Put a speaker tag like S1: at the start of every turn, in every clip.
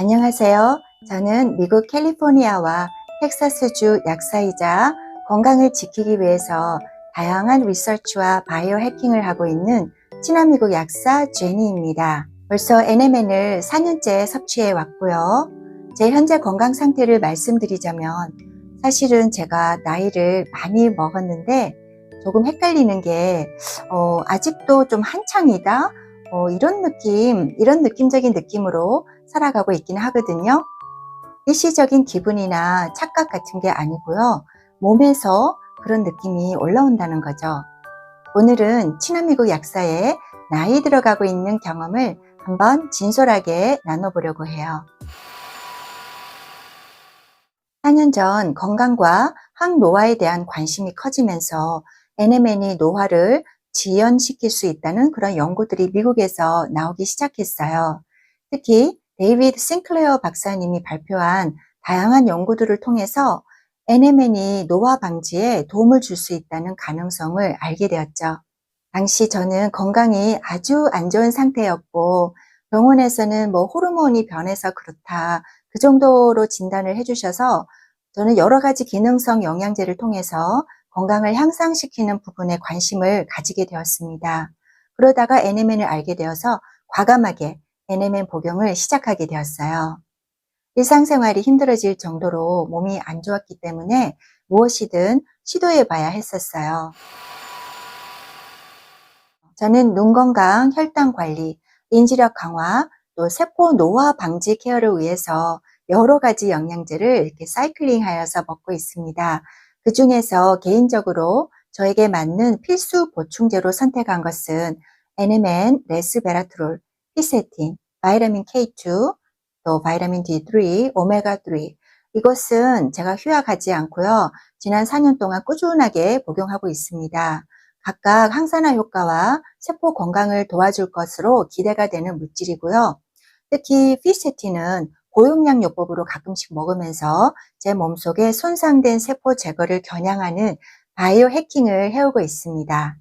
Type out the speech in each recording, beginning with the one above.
S1: 안녕하세요. 저는 미국 캘리포니아와 텍사스주 약사이자 건강을 지키기 위해서 다양한 리서치와 바이오 해킹을 하고 있는 친환미국 약사 제니입니다. 벌써 NMN을 4년째 섭취해 왔고요. 제 현재 건강 상태를 말씀드리자면 사실은 제가 나이를 많이 먹었는데 조금 헷갈리는 게 어, 아직도 좀 한창이다 어, 이런 느낌 이런 느낌적인 느낌으로 살아가고 있긴 하거든요. 일시적인 기분이나 착각 같은 게 아니고요. 몸에서 그런 느낌이 올라온다는 거죠. 오늘은 친환미국 약사의 나이 들어가고 있는 경험을 한번 진솔하게 나눠보려고 해요. 4년 전 건강과 항노화에 대한 관심이 커지면서 NMN이 노화를 지연시킬 수 있다는 그런 연구들이 미국에서 나오기 시작했어요. 특히 데이비드 싱클레어 박사님이 발표한 다양한 연구들을 통해서 NMN이 노화 방지에 도움을 줄 수 있다는 가능성을 알게 되었죠. 당시 저는 건강이 아주 안 좋은 상태였고 병원에서는 뭐 호르몬이 변해서 그렇다 그 정도로 진단을 해주셔서 저는 여러 가지 기능성 영양제를 통해서 건강을 향상시키는 부분에 관심을 가지게 되었습니다. 그러다가 NMN을 알게 되어서 과감하게 NMN 복용을 시작하게 되었어요. 일상생활이 힘들어질 정도로 몸이 안 좋았기 때문에 무엇이든 시도해 봐야 했었어요. 저는 눈 건강, 혈당 관리, 인지력 강화, 또 세포 노화 방지 케어를 위해서 여러 가지 영양제를 이렇게 사이클링 하여서 먹고 있습니다. 그 중에서 개인적으로 저에게 맞는 필수 보충제로 선택한 것은 NMN, 레스베라트롤, 피세틴, 바이타민 K2, 또 바이타민 D3, 오메가3 이것은 제가 휴학하지 않고요. 지난 4년 동안 꾸준하게 복용하고 있습니다. 각각 항산화 효과와 세포 건강을 도와줄 것으로 기대가 되는 물질이고요. 특히 피세틴은 고용량 요법으로 가끔씩 먹으면서 제 몸속에 손상된 세포 제거를 겨냥하는 바이오 해킹을 해오고 있습니다.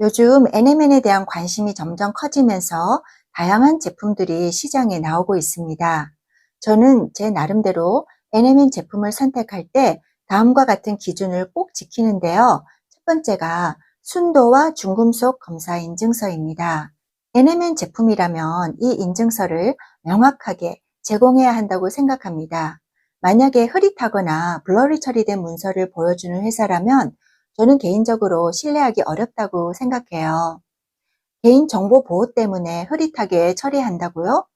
S1: 요즘 NMN에 대한 관심이 점점 커지면서 다양한 제품들이 시장에 나오고 있습니다. 저는 제 나름대로 NMN 제품을 선택할 때 다음과 같은 기준을 꼭 지키는데요. 첫 번째가 순도와 중금속 검사 인증서입니다. NMN 제품이라면 이 인증서를 명확하게 제공해야 한다고 생각합니다. 만약에 흐릿하거나 블러리 처리된 문서를 보여주는 회사라면 저는 개인적으로 신뢰하기 어렵다고 생각해요. 개인정보 보호 때문에 흐릿하게 처리한다고요?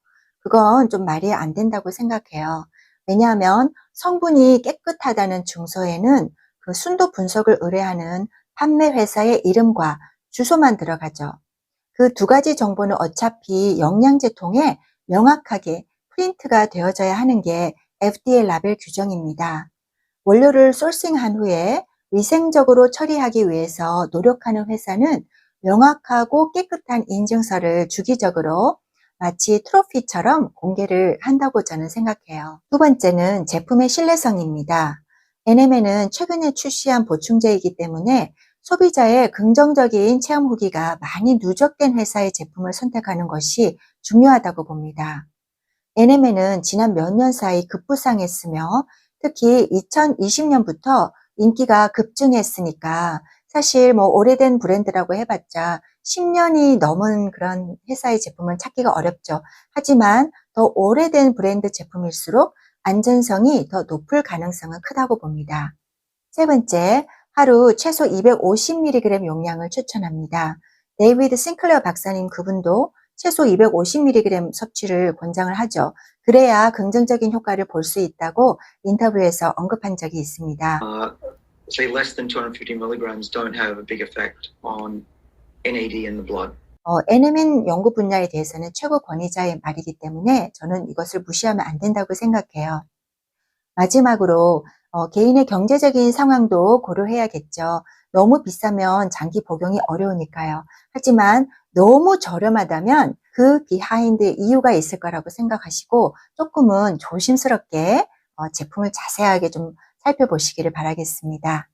S1: 그건 좀 말이 안 된다고 생각해요. 왜냐하면 성분이 깨끗하다는 증서에는 그 순도 분석을 의뢰하는 판매 회사의 이름과 주소만 들어가죠. 그 두 가지 정보는 어차피 영양제 통에 명확하게 프린트가 되어져야 하는 게 FDA 라벨 규정입니다. 원료를 소싱한 후에 위생적으로 처리하기 위해서 노력하는 회사는 명확하고 깨끗한 인증서를 주기적으로 마치 트로피처럼 공개를 한다고 저는 생각해요. 두 번째는 제품의 신뢰성입니다. NMN은 최근에 출시한 보충제이기 때문에 소비자의 긍정적인 체험 후기가 많이 누적된 회사의 제품을 선택하는 것이 중요하다고 봅니다. NMN은 지난 몇 년 사이 급부상했으며 특히 2020년부터 인기가 급증했으니까 사실 뭐 오래된 브랜드라고 해봤자 10년이 넘은 그런 회사의 제품은 찾기가 어렵죠. 하지만 더 오래된 브랜드 제품일수록 안전성이 더 높을 가능성은 크다고 봅니다. 세 번째, 하루 최소 250mg 용량을 추천합니다. 데이비드 싱클레어 박사님 그분도 최소 250mg 섭취를 권장을 하죠. 그래야 긍정적인 효과를 볼 수 있다고 인터뷰에서 언급한 적이 있습니다.
S2: uh, say less than 250 milligrams don't have a big effect on NAD in the blood.
S1: 어, NMN 연구 분야에 대해서는 최고 권위자의 말이기 때문에 저는 이것을 무시하면 안 된다고 생각해요. 마지막으로 어, 개인의 경제적인 상황도 고려해야겠죠. 너무 비싸면 장기 복용이 어려우니까요. 하지만 너무 저렴하다면 그 비하인드의 이유가 있을 거라고 생각하시고 조금은 조심스럽게 어, 제품을 자세하게 좀 살펴보시기를 바라겠습니다.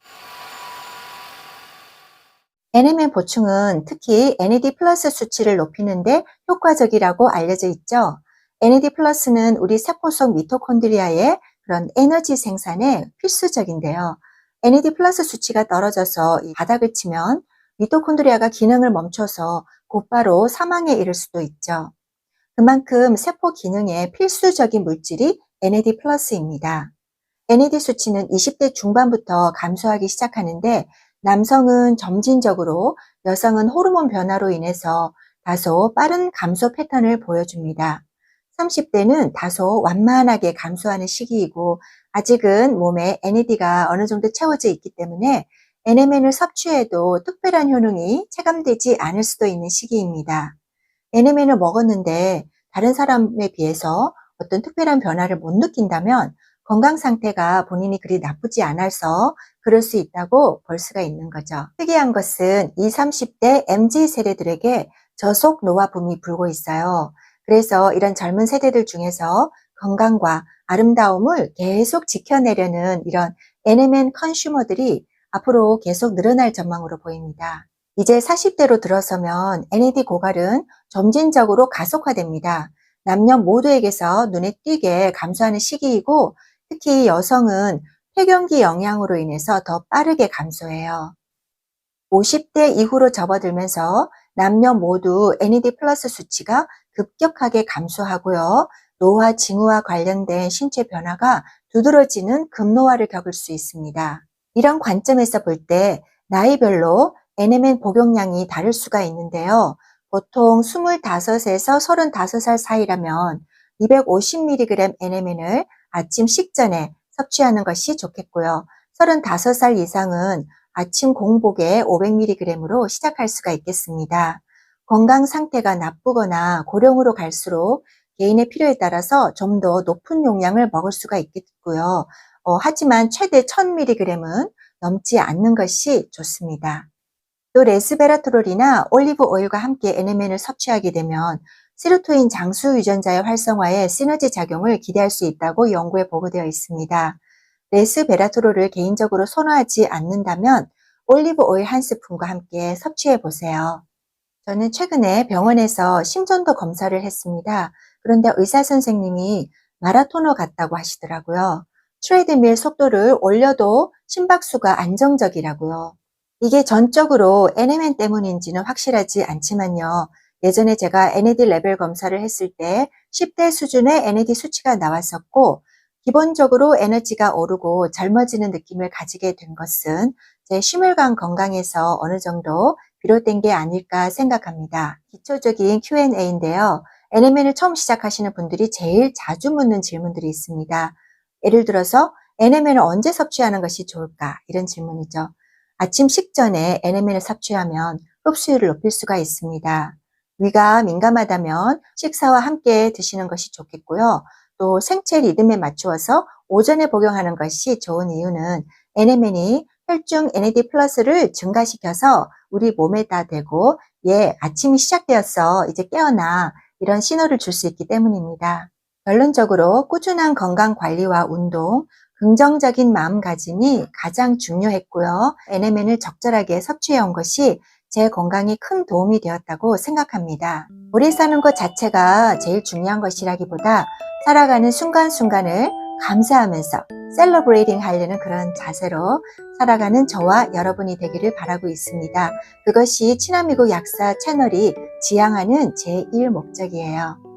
S1: NMN 보충은 특히 NAD 플러스 수치를 높이는데 효과적이라고 알려져 있죠. NAD 플러스는 우리 세포 속 미토콘드리아의 그런 에너지 생산에 필수적인데요. NAD 플러스 수치가 떨어져서 이 바닥을 치면 미토콘드리아가 기능을 멈춰서 곧바로 사망에 이를 수도 있죠. 그만큼 세포 기능에 필수적인 물질이 NAD 플러스입니다. NAD 수치는 20대 중반부터 감소하기 시작하는데 남성은 점진적으로, 여성은 호르몬 변화로 인해서 다소 빠른 감소 패턴을 보여줍니다. 30대는 다소 완만하게 감소하는 시기이고 아직은 몸에 NAD가 어느 정도 채워져 있기 때문에 NMN을 섭취해도 특별한 효능이 체감되지 않을 수도 있는 시기입니다. NMN을 먹었는데 다른 사람에 비해서 어떤 특별한 변화를 못 느낀다면 건강 상태가 본인이 그리 나쁘지 않아서 그럴 수 있다고 볼 수가 있는 거죠. 특이한 것은 20, 30대 MZ 세대들에게 저속 노화붐이 불고 있어요. 그래서 이런 젊은 세대들 중에서 건강과 아름다움을 계속 지켜내려는 이런 NMN 컨슈머들이 앞으로 계속 늘어날 전망으로 보입니다. 이제 40대로 들어서면 NAD 고갈은 점진적으로 가속화됩니다. 남녀 모두에게서 눈에 띄게 감소하는 시기이고 특히 여성은 폐경기 영향으로 인해서 더 빠르게 감소해요. 50대 이후로 접어들면서 남녀 모두 NAD 플러스 수치가 급격하게 감소하고요. 노화 징후와 관련된 신체 변화가 두드러지는 급노화를 겪을 수 있습니다. 이런 관점에서 볼 때 나이별로 NMN 복용량이 다를 수가 있는데요. 보통 25에서 35살 사이라면 250mg NMN을 아침 식전에 섭취하는 것이 좋겠고요. 35살 이상은 아침 공복에 500mg으로 시작할 수가 있겠습니다. 건강 상태가 나쁘거나 고령으로 갈수록 개인의 필요에 따라서 좀 더 높은 용량을 먹을 수가 있겠고요. 어, 하지만 최대 1000mg은 넘지 않는 것이 좋습니다. 또 레스베라트롤이나 올리브 오일과 함께 NMN을 섭취하게 되면 세로토닌 장수 유전자의 활성화에 시너지 작용을 기대할 수 있다고 연구에 보고되어 있습니다. 레스베라트롤을 개인적으로 선호하지 않는다면 올리브 오일 한 스푼과 함께 섭취해 보세요. 저는 최근에 병원에서 심전도 검사를 했습니다. 그런데 의사 선생님이 마라토너 같다고 하시더라고요. 트레드밀 속도를 올려도 심박수가 안정적이라고요. 이게 전적으로 NMN 때문인지는 확실하지 않지만요. 예전에 제가 NAD 레벨 검사를 했을 때 10대 수준의 NAD 수치가 나왔었고 기본적으로 에너지가 오르고 젊어지는 느낌을 가지게 된 것은 제 심혈관 건강에서 어느 정도 비롯된 게 아닐까 생각합니다. 기초적인 Q&A인데요. NMN을 처음 시작하시는 분들이 제일 자주 묻는 질문들이 있습니다. 예를 들어서 NMN을 언제 섭취하는 것이 좋을까? 이런 질문이죠. 아침 식전에 NMN을 섭취하면 흡수율을 높일 수가 있습니다. 위가 민감하다면 식사와 함께 드시는 것이 좋겠고요. 또 생체 리듬에 맞추어서 오전에 복용하는 것이 좋은 이유는 NMN이 혈중 NAD 플러스를 증가시켜서 우리 몸에다 대고 예, 아침이 시작되었어. 이제 깨어나. 이런 신호를 줄 수 있기 때문입니다. 결론적으로 꾸준한 건강 관리와 운동, 긍정적인 마음가짐이 가장 중요했고요. NMN을 적절하게 섭취해 온 것이 제 건강에 큰 도움이 되었다고 생각합니다. 오래 사는 것 자체가 제일 중요한 것이라기보다 살아가는 순간순간을 감사하면서 셀러브레이팅 하려는 그런 자세로 살아가는 저와 여러분이 되기를 바라고 있습니다. 그것이 친화미국 약사 채널이 지향하는 제1 목적이에요.